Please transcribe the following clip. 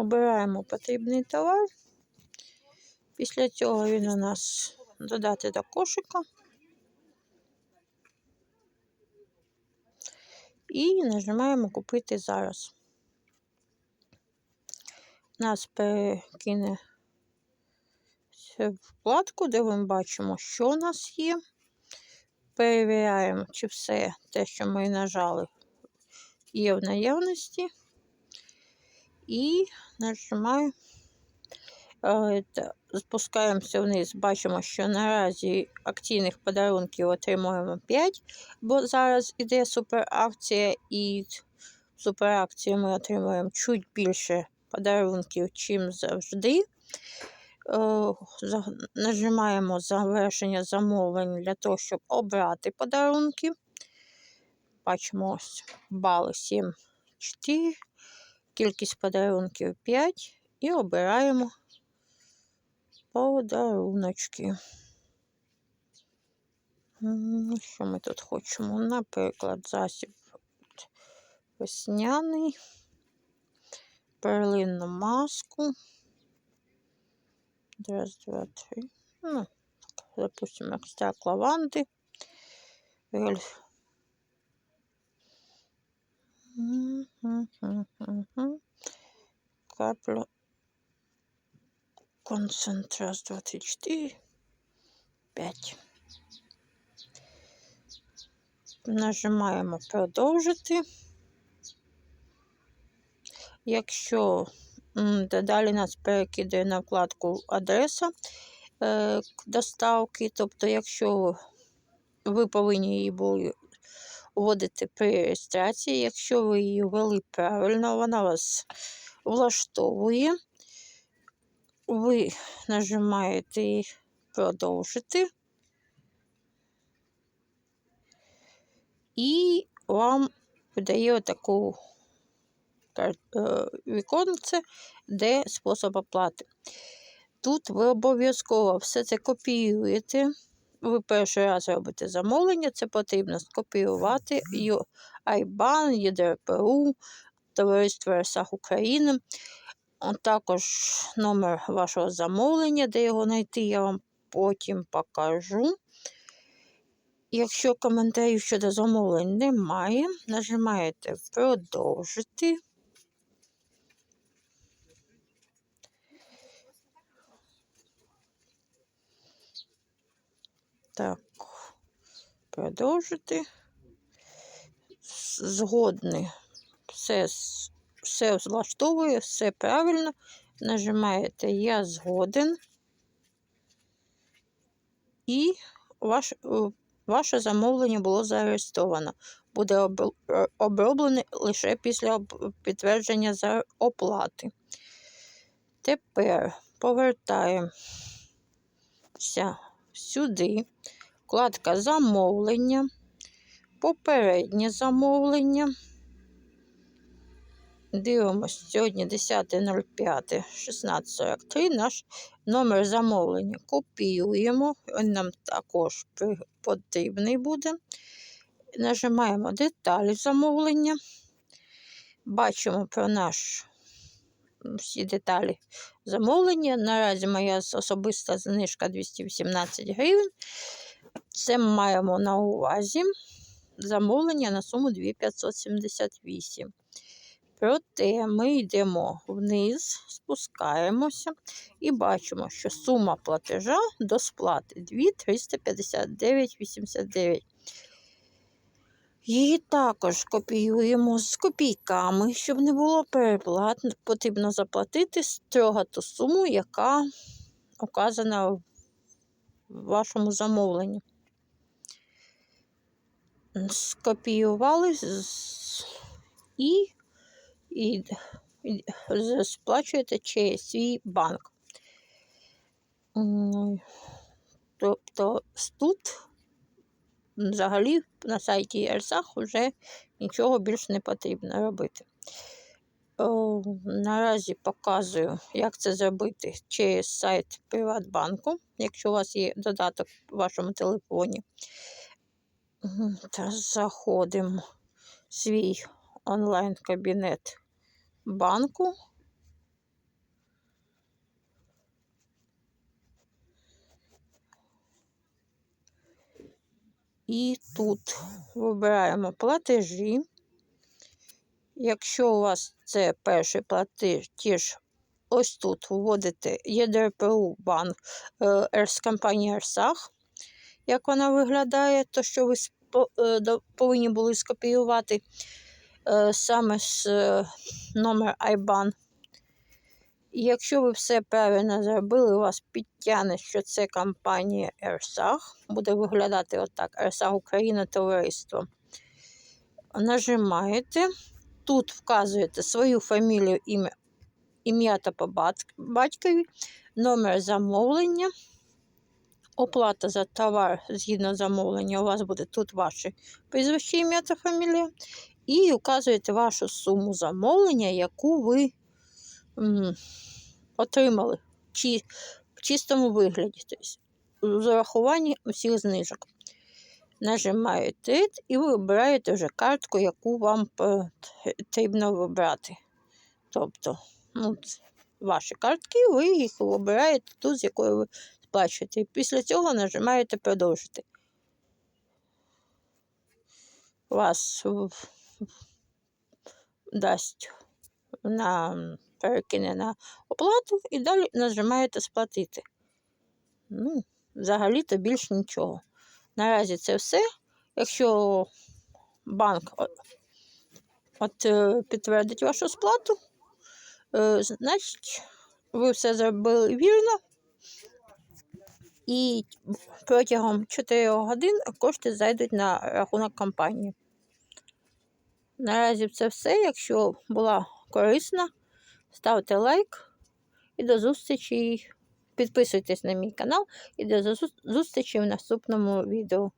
Обираємо потрібний товар. Після цього він у нас додати до кошика. І нажимаємо купити зараз. Нас перекине вкладку, де ми бачимо, що у нас є. Перевіряємо, чи все те, що ми нажали, є в наявності. І нажимаємо, е, спускаємося вниз, бачимо, що наразі акційних подарунків отримуємо 5, бо зараз іде суперакція, і в суперакції ми отримуємо чуть більше подарунків, чим завжди. Е, нажимаємо завершення замовлень для того, щоб обрати подарунки. Бачимо ось бали 7, 4, кількість подарунків 5 і обираємо подаруночки. Що ми тут хочемо? Наприклад, засіб весняний, перлинну маску. Раз, два, три. Ну, так, допустим, экстракт лаванды. Каплю. Концентрат 24. 5. Нажимаємо продовжити. Якщо Далі нас перекидає на вкладку адреса е, доставки. Тобто, якщо ви повинні її були вводити при реєстрації, якщо ви її ввели правильно, вона вас влаштовує, ви нажимаєте продовжити. І вам видає таку Е, віконце, де спосіб оплати. Тут ви обов'язково все це копіюєте. Ви перший раз робите замовлення, це потрібно скопіювати IBAN, ЄДРПУ, Товариство Ресах України. Також номер вашого замовлення, де його знайти, я вам потім покажу. Якщо коментарів щодо замовлень немає, нажимаєте продовжити. Так, продовжити. Згодний. Все все влаштовує, все правильно. Нажимаєте Я згоден. І ваш, ваше замовлення було зареєстровано. Буде оброблене лише після підтвердження за оплати. Тепер повертаємося сюди вкладка замовлення, попереднє замовлення. Дивимося, сьогодні 10.05.1643 наш номер замовлення копіюємо, він нам також потрібний буде. Нажимаємо деталі замовлення. Бачимо про наш всі деталі замовлення. Наразі моя особиста знижка 218 гривень. Це ми маємо на увазі замовлення на суму 2578. Проте ми йдемо вниз, спускаємося і бачимо, що сума платежа до сплати 2,359,89. Її також копіюємо з копійками, щоб не було переплат. Потрібно заплатити строго ту суму, яка указана в вашому замовленні. Скопіювали і, і, і сплачуєте через свій банк. Тобто тут взагалі на сайті Ельсах вже нічого більш не потрібно робити. Наразі показую, як це зробити через сайт Приватбанку, якщо у вас є додаток в вашому телефоні. Та заходимо в свій онлайн-кабінет банку. І тут вибираємо платежі. Якщо у вас це перший платеж, ось тут вводите ЄДРПУ банк е, з компанії Ерсах, як вона виглядає, то що ви е, повинні були скопіювати е, саме з е, номер IBAN. І якщо ви все правильно зробили, у вас підтягне, що це компанія Ерсах. Буде виглядати отак: Ерсах Україна товариство. Нажимаєте. Тут вказуєте свою фамілію, ім'я, та по батькові, номер замовлення, оплата за товар згідно замовлення. У вас буде тут ваше прізвище, ім'я та фамілія. І вказуєте вашу суму замовлення, яку ви отримали чи, в чистому вигляді, тобто з урахуванням усіх знижок. Нажимаєте і ви вибираєте вже картку, яку вам потрібно вибрати. Тобто, ну, ваші картки, ви їх вибираєте ту, з якою ви сплачуєте. І після цього нажимаєте продовжити. Вас дасть на перекине на оплату і далі нажимаєте сплатити. Ну, взагалі-то більш нічого. Наразі це все. Якщо банк о- от, е, підтвердить вашу сплату, е, значить ви все зробили вірно. І протягом 4 годин кошти зайдуть на рахунок компанії. Наразі це все. Якщо була корисна, ставте лайк і до зустрічі. Підписуйтесь на мій канал і до зустрічі в наступному відео.